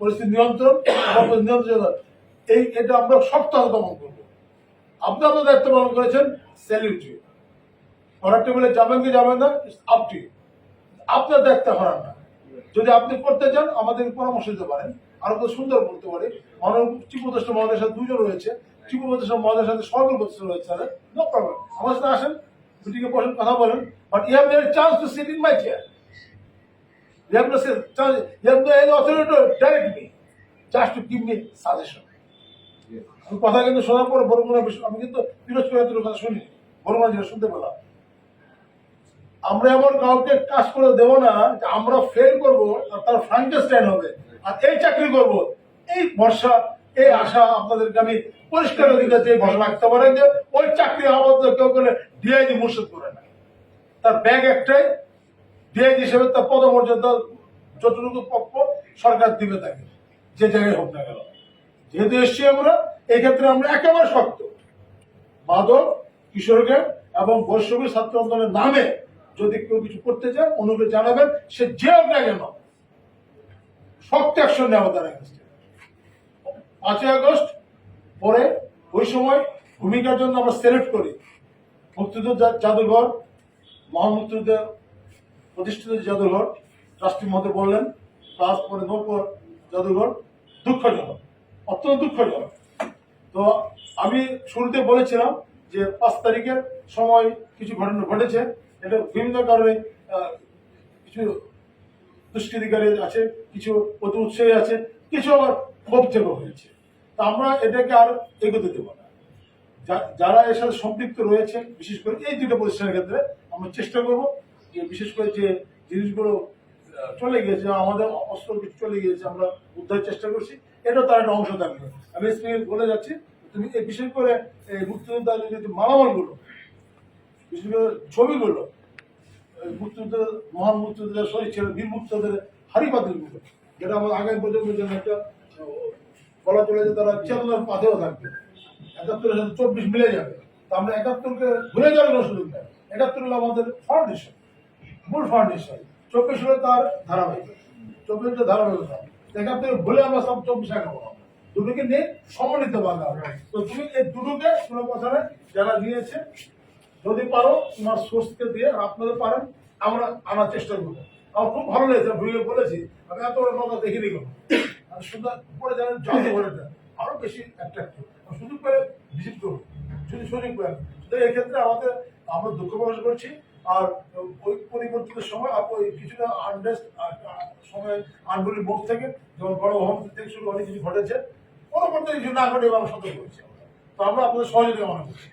পরিস্থিতি নিয়ন্ত্রণ এই এটা করব। দায়িত্ব পালন করেছেন স্যালিউট ইউ করাক্টে বলে যাবেন কি যাবেন না আপ আপনার দায়িত্ব না। যদি আপনি করতে চান, আমাদের পরামর্শ দিতে পারেন। আরও কত সুন্দর বলতে পারে। মানব মহোদয়ের সাথে দুজন রয়েছে। চিফ মহোদয়ের সাথে সরকার উপদেষ্টা রয়েছে আমার সাথে আসেন মিটিংয়ে বসেন, কথা বলেন। But you have chance to sit in my chair You have no say, have no any authority to direct me, just to give me suggestion. আমি কথা কিন্তু শোনার পর বর্মনা বিষয় আমি কিন্তু করে কথা শুনি বর্মনা যেটা শুনতে পেলাম। আমরা এমন কাউকে কাজ করে দেবো না যে আমরা ফেল করব আর তার ফ্রাঙ্কেস্টাইন হবে আর এই চাকরি করব। এই ভরসা এই আশা আপনাদেরকে আমি পরিষ্কার দিকে যে ভরসা রাখতে পারেন যে ওই চাকরি আপাতত কেউ করে ডিআইজি মুর্শিদ করে না। তার ব্যাগ একটাই ডিআইজি হিসেবে তার পদ পদমর্যাদা যতটুকু পক্ষ সরকার দিবে তাকে, যে জায়গায় হোক না কেন। যেহেতু এসছি আমরা, এই ক্ষেত্রে আমরা একেবারে শক্ত। মাদক কিশোরকে এবং বৈষম্য ছাত্র আন্দোলনের নামে যদি কেউ কিছু করতে চায় অনুকে জানাবেন, সে যে হোক না কেন, শক্ত অ্যাকশন নেওয়া তার পাঁচই আগস্ট, পরে ওই সময় ভূমিকার জন্য আমরা সিলেক্ট করি। মুক্তিযুদ্ধ জাদুঘর মহান মুক্তিযুদ্ধ প্রতিষ্ঠিত জাদুঘর ট্রাস্টি মধ্যে বললেন প্লাস পরে নৌকর জাদুঘর দুঃখজনক, অত্যন্ত দুঃখজনক। তো আমি শুরুতে বলেছিলাম যে পাঁচ তারিখের সময় কিছু ঘটনা ঘটেছে, এটা বিভিন্ন কারণে কিছু দুষ্কৃতিকারী আছে, কিছু অতি উৎসাহী আছে, কিছু আবার ক্ষোভ থেকে হয়েছে তা আমরা এটাকে আর এগোতে দেব না। যারা এর সাথে সম্পৃক্ত রয়েছে, বিশেষ করে এই দুটো প্রতিষ্ঠানের ক্ষেত্রে আমরা চেষ্টা করব যে বিশেষ করে যে জিনিসগুলো চলে গিয়েছে, আমাদের অস্ত্র কিছু চলে গিয়েছে, আমরা উদ্ধারের চেষ্টা করছি এটা তার একটা অংশ থাকবে আমি এসপি বলে যাচ্ছি, তুমি বিশেষ করে মুক্তিযোদ্ধার যে মালামালগুলো, বিশেষ করে ছবিগুলো, এই মুক্তিযুদ্ধ, মহান মুক্তিযুদ্ধের শহীদ ছিলেন বীর মুক্তিযোদ্ধাদের হারি পাতিলগুলো, যেটা আমার আগামী প্রজন্মের জন্য একটা বলা চলে যে তারা চেতনার পাথেও থাকবে। একাত্তরের সাথে চব্বিশ মিলে যাবে। তা আমরা একাত্তরকে ভুলে যাওয়ার কোনো সুযোগ নেই। একাত্তর হলো আমাদের ফাউন্ডেশন মূল ফাউন্ডেশন চব্বিশ হলো তার ধারাবাহিক চব্বিশ হলো ধারাবাহিকতা। একাত্তর ভুলে আমরা সব চব্বিশ না। দুটোকে নিয়ে সমন্বিত বাংলা তো তুমি এই দুটোকে কথা নেই যারা নিয়েছে যদি পারো, তোমার সোর্সকে দিয়ে আপনাদের পারেন, আমরা আনার চেষ্টা করব। আমার খুব ভালো লেগেছে ভুলে বলেছি, আমি এত বড় কথা দেখিনি কোনো। আর শুধু পরে জানেন জানতে ঘরেটা আরও বেশি অ্যাট্রাক্টিভ সুযোগ পেলে ভিজিট করব যদি সুযোগ পেলেন তো এক্ষেত্রে আমাদের আমরা দুঃখ প্রকাশ করছি। আর ওই পরিবর্তিত সময় ওই কিছুটা আনডেস্ট সময় আনগুলির মুখ থেকে যেমন বড় হোম থেকে শুরু অনেক কিছু ঘটেছে, কোনো কিছু না ঘটে আমরা সতর্ক করছি তো আমরা আপনাদের সহযোগিতা মনে করছি।